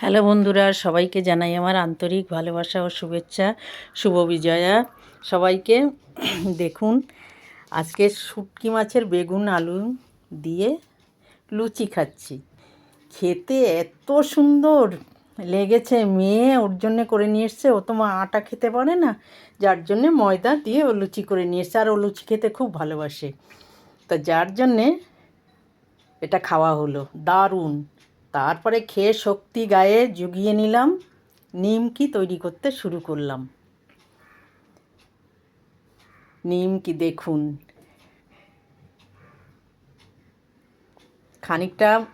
Hello বন্ধুরা, সবাইকে জানাই আমার আন্তরিক ভালোবাসা ও শুভেচ্ছা, শুভ বিজয়া। সবাইকে দেখুন, আজকে শুটকি মাছের বেগুন, আলু দিয়ে লুচি খাচ্ছি। খেতে এত সুন্দর লেগেছে, মেয়ে ওর জন্যে করে নিয়ে এসছে। ও তো মা আটা খেতে পারে না, যার জন্যে ময়দা দিয়ে ও লুচি করে নিয়ে এসছে। আর ও লুচি খেতে খুব ভালোবাসে। তা যার জন্যে এটা খাওয়া হলো। দারুণ। তারপরে খেয়ে শক্তি গায়ে জুগিয়ে নিলাম, নিমকি তৈরি করতে শুরু করলাম। নিমকি, দেখুন। খানিকটা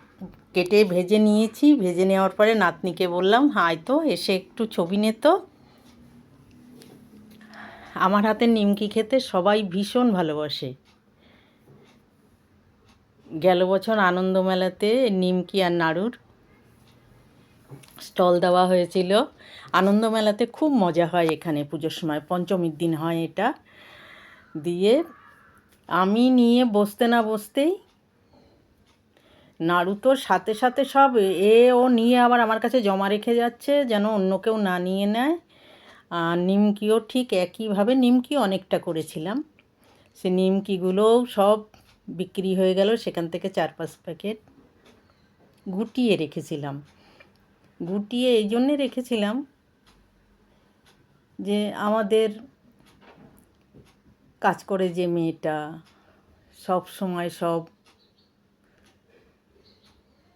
কেটে ভেজে নিয়েছি, ভেজে নেওয়ার পরে নাতনিকে বললাম, হাই তো, এসে একটু ছবি নে তো। আমার হাতে নিমকি খেতে সবাই ভীষণ ভালোবাসে। গেল বছর আনন্দ মেলাতে নিমকি আর নাড়ুর স্টল দেওয়া হয়েছিল। আনন্দ মেলাতে খুব মজা হয় এখানে পুজোর সময়, পঞ্চমীর দিন হয় এটা। দিয়ে আমি নিয়ে বসতে না বসতেই নাড়ু তো সাথে সাথে সব এ, ও নিয়ে আবার আমার কাছে জমা রেখে যাচ্ছে যেন অন্য কেউ না নিয়ে নেয়। আর নিমকিও ঠিক একইভাবে, নিমকি অনেকটা করেছিলাম। সে নিমকিগুলোও সব বিক্রি হয়ে গেল, সেখান থেকে চার পাঁচ প্যাকেট গুটিয়ে রেখেছিলাম। গুটিয়ে এই জন্যে রেখেছিলাম যে আমাদের কাজ করে যে মেয়েটা, সব সময় সব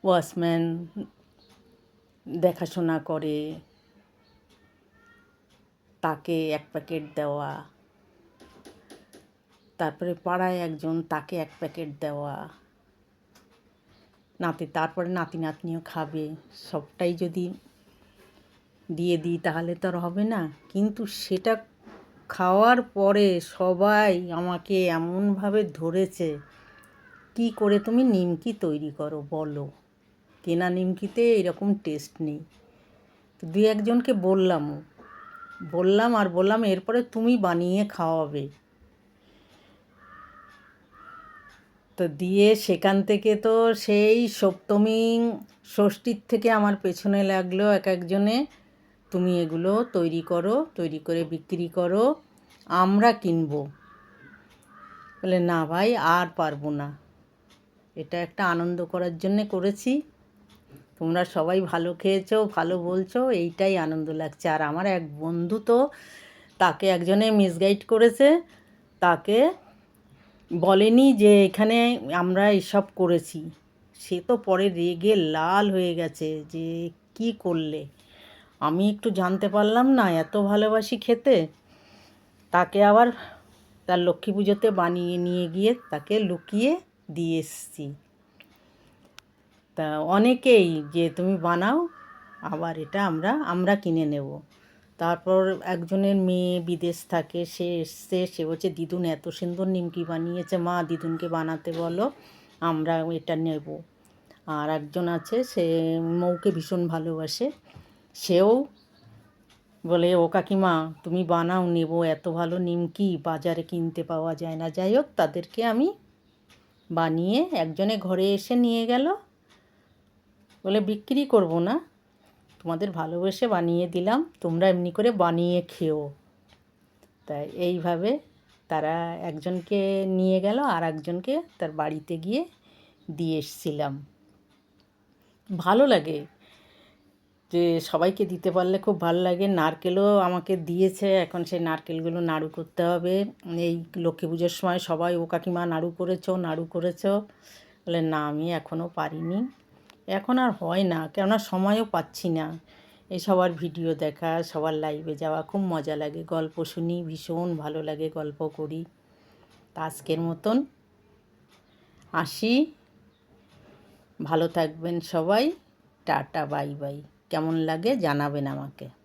ওয়াশম্যান দেখাশোনা করে, তাকে এক প্যাকেট দেওয়া তারপরে পাড়ায় একজন তাকে এক প্যাকেট দেওয়া। নাতি, তারপরে নাতি নাতনিও খাবে। সবটাই যদি দিয়ে দিই তাহলে তো আর হবে না। কিন্তু সেটা খাওয়ার পরে সবাই আমাকে এমনভাবে ধরেছে, কি করে তুমি নিমকি তৈরি করো বলো? কেনা নিমকিতে এরকম টেস্ট নেই। তো দুই একজনকে বললাম বললাম আর বললাম, এরপরে তুমি বানিয়ে খাওয়াবে। তো দিয়ে সেখান থেকে তো সেই সপ্তমী ষষ্ঠীর থেকে আমার পেছনে লাগল এক একজনে। তুমি এগুলো তৈরি করো, তৈরি করে বিক্রি করো, আমরা কিনবো। বলে, না ভাই, আর পারব না। এটা একটা আনন্দ করার জন্যে করেছি। তোমরা সবাই ভালো খেয়েছো, ভালো বলছো, এইটাই আনন্দ লাগছে। আর আমার এক বন্ধু তো তাকে একজনে মিসগাইড করেছে। তাকে বলেনি যে এখানে আমরা এসব করেছি। সে তো পরে রেগে লাল হয়ে গেছে যে কি করলে? আমি একটু জানতে পারলাম না, এত ভালোবাসি খেতে। তাকে আবার তার লক্ষ্মী পুজোতে বানিয়ে নিয়ে গিয়ে তাকে লুকিয়ে দিয়ে এসছি। তা অনেকেই যে তুমি বানাও, আবার এটা আমরা আমরা কিনে নেব। তারপর একজনের মেয়ে বিদেশ থাকে, সে এসছে, সে বলছে, দিদুন, এত সুন্দর নিমকি বানিয়েছে, মা, দিদুনকে বানাতে বলো, আমরা এটা নেব। আর একজন আছে, সে মৌকে ভীষণ ভালোবাসে। সেও বলে, ও কাকিমা, তুমি বানাও, নেব, এত ভালো নিমকি বাজারে কিনতে পাওয়া যায় না। যাই হোক, তাদেরকে আমি বানিয়ে একজনে ঘরে এসে নিয়ে গেল। বলে, বিক্রি করব না। তোমাদের ভালোবেসে বানিয়ে দিলাম, তোমরা এমনি করে বানিয়ে খেও। তাই এইভাবে তারা একজনকে নিয়ে গেল, আর একজনকে তার বাড়িতে গিয়ে দিয়ে এসছিলাম। ভালো লাগে যে সবাইকে দিতে পারলে খুব ভালো লাগে। নারকেলও আমাকে দিয়েছে, এখন সেই নারকেলগুলো নাড়ু করতে হবে। এই লক্ষ্মী পুজোর সময় সবাই, ও কাকিমা নাড়ু করেছ নাড়ু করেছ। বলে, না, আমি এখনও পারিনি। এখন আর হয় না, কেননা সময়ও পাচ্ছি না। এই সবার ভিডিও দেখা, সবার লাইভে যাওয়া, খুব মজা লাগে। গল্প শুনি, ভীষণ ভালো লাগে গল্প করি। তা আজকের মতন আসি। ভালো থাকবেন সবাই। টাটা বাই বাই কেমন লাগে জানাবেন আমাকে।